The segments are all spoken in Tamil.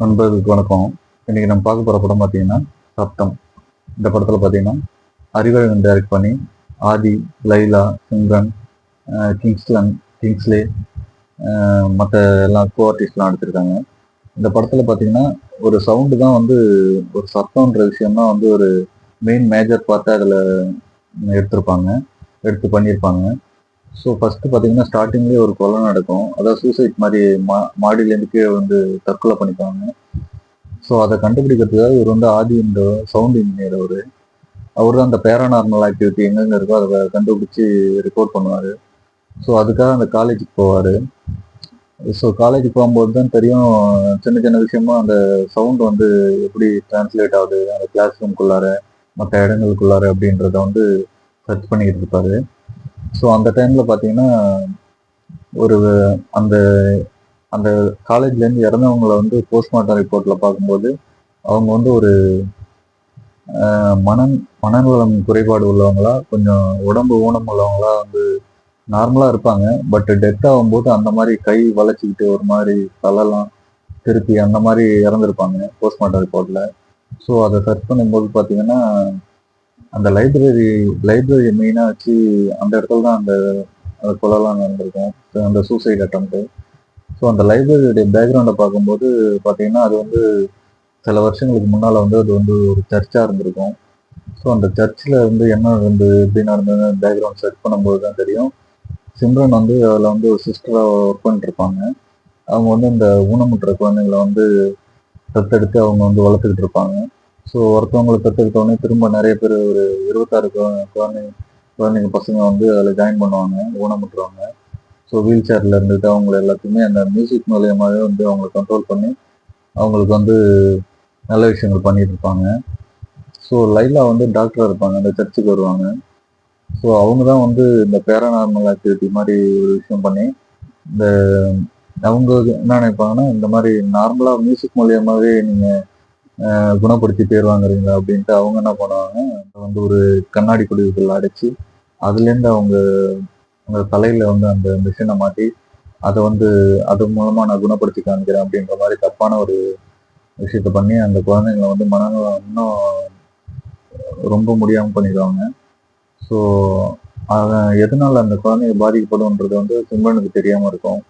நண்பர்களுக்கு வணக்கம். இன்னைக்கு நம்ம பார்க்க போகிற படம் பார்த்தீங்கன்னா சப்தம் இந்த படத்தில் பார்த்தீங்கன்னா அறிவழகன் டைரக்ட் பண்ணி ஆதி லைலா சிம்ரன் கிங்ஸ்லன் கிங்ஸ்லே மற்ற எல்லாம் கோ ஆர்டிஸ்ட்லாம் எடுத்திருக்காங்க. இந்த படத்தில் பார்த்தீங்கன்னா ஒரு சவுண்டு தான் வந்து ஒரு சத்தம்ன்ற விஷயம் தான் வந்து ஒரு மெயின் மேஜர் பார்த்து அதில் எடுத்திருப்பாங்க. எடுத்து பண்ணியிருப்பாங்க. ஸோ ஃபஸ்ட்டு பார்த்தீங்கன்னா ஸ்டார்டிங்லேயே ஒரு கொலை நடக்கும். அதாவது சூசைட் மாதிரி மா மாடியிலேருந்து கீழே வந்து தற்கொலை பண்ணிப்பாங்க. ஸோ அதை கண்டுபிடிக்கிறதுக்காக இவர் வந்து ஆதி இந்த சவுண்ட் இன்ஜினியர் அவர். அவர் தான் அந்த பேரானார்மல் ஆக்டிவிட்டி எங்கெங்கே இருக்கோ அதை கண்டுபிடிச்சி ரெக்கார்ட் பண்ணுவார். ஸோ அதுக்காக அந்த காலேஜுக்கு போவார். ஸோ காலேஜுக்கு போகும்போது தான் தெரியும் சின்ன சின்ன விஷயமா அந்த சவுண்ட் வந்து எப்படி டிரான்ஸ்லேட் ஆகுது? அந்த கிளாஸ் ரூம்குள்ளார மற்ற இடங்களுக்குள்ளார அப்படின்றத வந்து சர்ச் பண்ணிக்கிட்டு இருப்பாரு. ஸோ அந்த டைமில் பார்த்தீங்கன்னா ஒரு அந்த அந்த காலேஜ்லேருந்து இறந்தவங்கள வந்து போஸ்ட்மார்ட்டம் ரிப்போர்ட்டில் பார்க்கும்போது அவங்க வந்து ஒரு ஆஹ், மனநலம் குறைபாடு உள்ளவங்களா கொஞ்சம் உடம்பு ஊனம் உள்ளவங்களா வந்து நார்மலாக இருப்பாங்க. பட் டெத் ஆகும்போது அந்த மாதிரி கை வளைச்சிக்கிட்டு ஒரு மாதிரி தலைலாம் திருப்பி அந்த மாதிரி இறந்துருப்பாங்க போஸ்ட்மார்ட்டம் ரிப்போர்ட்டில் ஸோ அதை சர்ச் பண்ணும்போது பார்த்தீங்கன்னா அந்த லைப்ரரி லைப்ரரி மெயினாக வச்சு அந்த இடத்துல தான் அந்த அந்த கொலைலாம் நடந்திருக்கும். அந்த சூசைட் அட்டம்ப்ட்டு ஸோ அந்த லைப்ரரியுடைய பேக்ரவுண்டை பார்க்கும்போது பார்த்தீங்கன்னா அது வந்து சில வருஷங்களுக்கு முன்னால் வந்து அது வந்து ஒரு சர்ச்சாக இருந்திருக்கும். ஸோ அந்த சர்ச்சில் வந்து என்ன வந்து எப்படி நடந்தது பேக்ரவுண்ட் சர்ச் பண்ணும்போது தான் தெரியும். சிம்ரன் வந்து அதில் வந்து ஒரு சிஸ்டராக ஒர்க் பண்ணிட்டு இருப்பாங்க அவங்க வந்து இந்த ஊனமுற்ற குழந்தைங்களை வந்து தத்தெடுத்து அவங்க வந்து வளர்த்துக்கிட்டு இருப்பாங்க. ஸோ ஒருத்தவங்களை கற்றுக்கிட்டோடனே உடனே திரும்ப நிறைய பேர் ஒரு இருபத்தாறு குழந்தை குழந்தைங்க குழந்தைங்க பசங்க வந்து அதில் ஜாயின் பண்ணுவாங்க ஊனமுற்றவங்க ஸோ வீல் சேரில் இருந்துட்டு அவங்க எல்லாத்தையுமே அந்த மியூசிக் மூலியமாகவே வந்து அவங்களை கண்ட்ரோல் பண்ணி அவங்களுக்கு வந்து நல்ல விஷயங்கள் பண்ணிட்டு இருப்பாங்க ஸோ லைலா வந்து டாக்டராக இருப்பாங்க அந்த சர்ச்சுக்கு வருவாங்க. ஸோ அவங்க தான் வந்து இந்த பேரானார்மல் ஆக்டிவிட்டி மாதிரி ஒரு விஷயம் பண்ணி இந்த அவங்க என்ன நினைப்பாங்கன்னா இந்த மாதிரி நார்மலாக மியூசிக் மூலியமாகவே நீங்கள் குணப்படுத்தி பேர் வாங்குறீங்க அப்படின்ட்டு அவங்க என்ன பண்ணுவாங்க வந்து ஒரு கண்ணாடி குடிவுகள் அடைச்சி அதுலேருந்து அவங்க அவங்க தலையில வந்து அந்த மிஷினை மாட்டி அதை வந்து அது மூலமா நான் குணப்படுத்தி காமிக்கிறேன் அப்படின்ற மாதிரி தப்பான ஒரு விஷயத்த பண்ணி அந்த குழந்தைங்களை வந்து மனநலம் இன்னும் ரொம்ப முடியாமல் பண்ணிடுவாங்க. ஸோ அதை எதனால அந்த குழந்தைங்க பாதிக்கப்படும்ன்றது வந்து சிம்பனுக்கு தெரியாமல் இருக்கும்.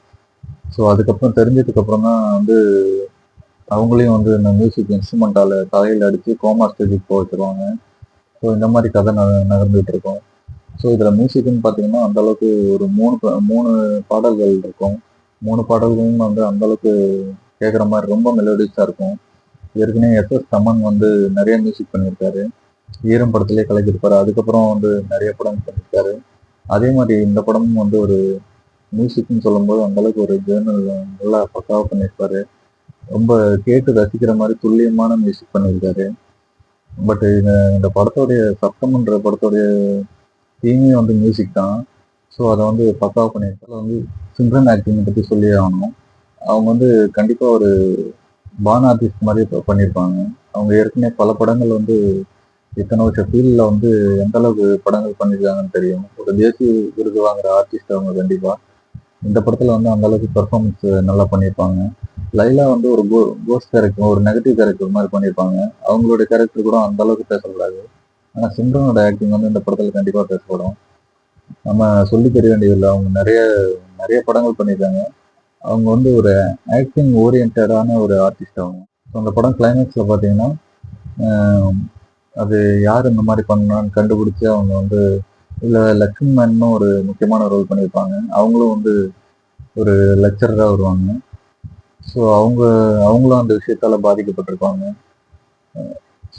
ஸோ அதுக்கப்புறம் தெரிஞ்சதுக்கப்புறம் தான் வந்து அவங்களையும் வந்து இந்த மியூசிக் இன்ஸ்ட்ருமெண்டால தலையில் அடித்து கோமா ஸ்டேஜுக்கு போக ஸோ இந்த மாதிரி கதை ந நடந்துகிட்டு இருக்கும். ஸோ இதில் மியூசிக்னு பார்த்தீங்கன்னா அந்தளவுக்கு ஒரு மூணு ப- மூணு பாடல்கள் இருக்கும். மூணு பாடல்களும் வந்து அந்தளவுக்கு கேட்குற மாதிரி ரொம்ப மெலோடிஸாக இருக்கும். ஏற்கனவே எஸ் எஸ் தமன் வந்து நிறைய மியூசிக் பண்ணியிருக்காரு. ஈரம் படத்திலே கலக்கியிருப்பாரு. அதுக்கப்புறம் வந்து நிறைய படம் பண்ணியிருக்காரு. அதே மாதிரி இந்த படமும் வந்து ஒரு மியூசிக்னு சொல்லும்போது அந்த அளவுக்கு ஒரு ஜேர்னல் நல்லா பக்காவாக பண்ணியிருப்பாரு. ரொம்ப கேட்டு ரசிக்கிற மாதிரி துல்லியமான மியூசிக் பண்ணியிருக்காரு. பட் இந்த இந்த படத்தோடைய சத்தம்ன்ற படத்தோடைய தீமே வந்து மியூசிக் தான். ஸோ அதை வந்து பக்காவாக பண்ணியிருக்காரு. வந்து சிம்ரன் ஆக்டிங் பற்றி சொல்லி ஆகணும். அவங்க வந்து கண்டிப்பாக ஒரு பான் ஆர்டிஸ்ட் மாதிரி பண்ணியிருப்பாங்க. அவங்க ஏற்கனவே பல படங்கள் வந்து இத்தனை வருஷம் ஃபீல்டில் வந்து எந்த அளவுக்கு படங்கள் பண்ணியிருக்காங்கன்னு தெரியும். ஒரு தேசிய விருது வாங்குற ஆர்டிஸ்ட் அவங்க கண்டிப்பாக இந்த படத்தில் வந்து அந்த அளவுக்கு பெர்ஃபார்மன்ஸ் நல்லா பண்ணியிருப்பாங்க. லைலா வந்து ஒரு கோ கோஸ்ட் கேரக்டர் ஒரு நெகட்டிவ் கேரக்டர் மாதிரி பண்ணியிருப்பாங்க. அவங்களுடைய கேரக்டர் கூட அந்த அளவுக்கு பேசக்கூடாது. ஆனால் சிம்ரனோட ஆக்டிங் வந்து இந்த படத்தில் கண்டிப்பாக பேசப்படும். நம்ம சொல்லி தெரிய வேண்டியதில்லை. அவங்க நிறைய நிறைய படங்கள் பண்ணியிருக்காங்க. அவங்க வந்து ஒரு ஆக்டிங் ஓரியன்டான ஒரு ஆர்டிஸ்ட் அவங்க. ஸோ அந்த படம் கிளைமேக்ஸில் பார்த்தீங்கன்னா அது யார் இந்த மாதிரி பண்ணான்னு கண்டுபிடிச்சி அவங்க வந்து இல்லை மேன்னு ஒரு முக்கியமான ரோல் பண்ணியிருப்பாங்க. அவங்களும் வந்து ஒரு லெக்சரராக வருவாங்க. ஸோ அவங்க அவங்களும் அந்த விஷயத்தால் பாதிக்கப்பட்டிருப்பாங்க.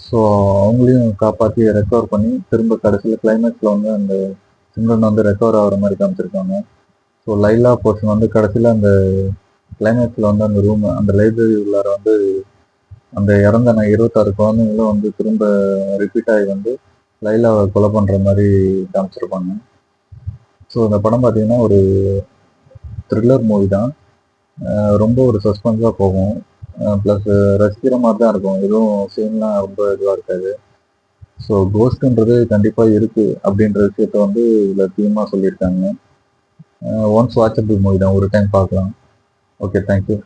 ஸோ அவங்களையும் காப்பாற்றி ரெக்கவர் பண்ணி திரும்ப கடைசியில் கிளைமேக்ஸில் வந்து அந்த சிம்ரன் வந்து ரெக்கவர் ஆகிற மாதிரி காமிச்சிருக்காங்க. ஸோ லைலா போர்ஷன் வந்து கடைசியில் அந்த கிளைமேக்ஸில் வந்து அந்த ரூம் அந்த லைப்ரரி உள்ளார வந்து அந்த இறந்த நான் இருபத்தாறு குழந்தைங்களும் வந்து திரும்ப ரிப்பீட் ஆகி வந்து லைலாவை கொலை பண்ணுற மாதிரி காமிச்சிருப்பாங்க. ஸோ இந்த படம் பார்த்தீங்கன்னா ஒரு த்ரில்லர் மூவி தான். ரொம்ப ஒரு சஸ்பென்ஸாக போகும். ப்ளஸ் ரசிக்கிற மாதிரி தான் இருக்கும். எதுவும் சீன்லாம் ரொம்ப இதுவாக இருக்காது. ஸோ கோஸ்ட்ன்றது கண்டிப்பாக இருக்குது அப்படின்ற விஷயத்த வந்து இதில் தீமாக சொல்லியிருக்காங்க. ஒன்ஸ் வாட்சபிள் மூவி தான். ஒரு டைம் பார்க்கலாம். Okay thank you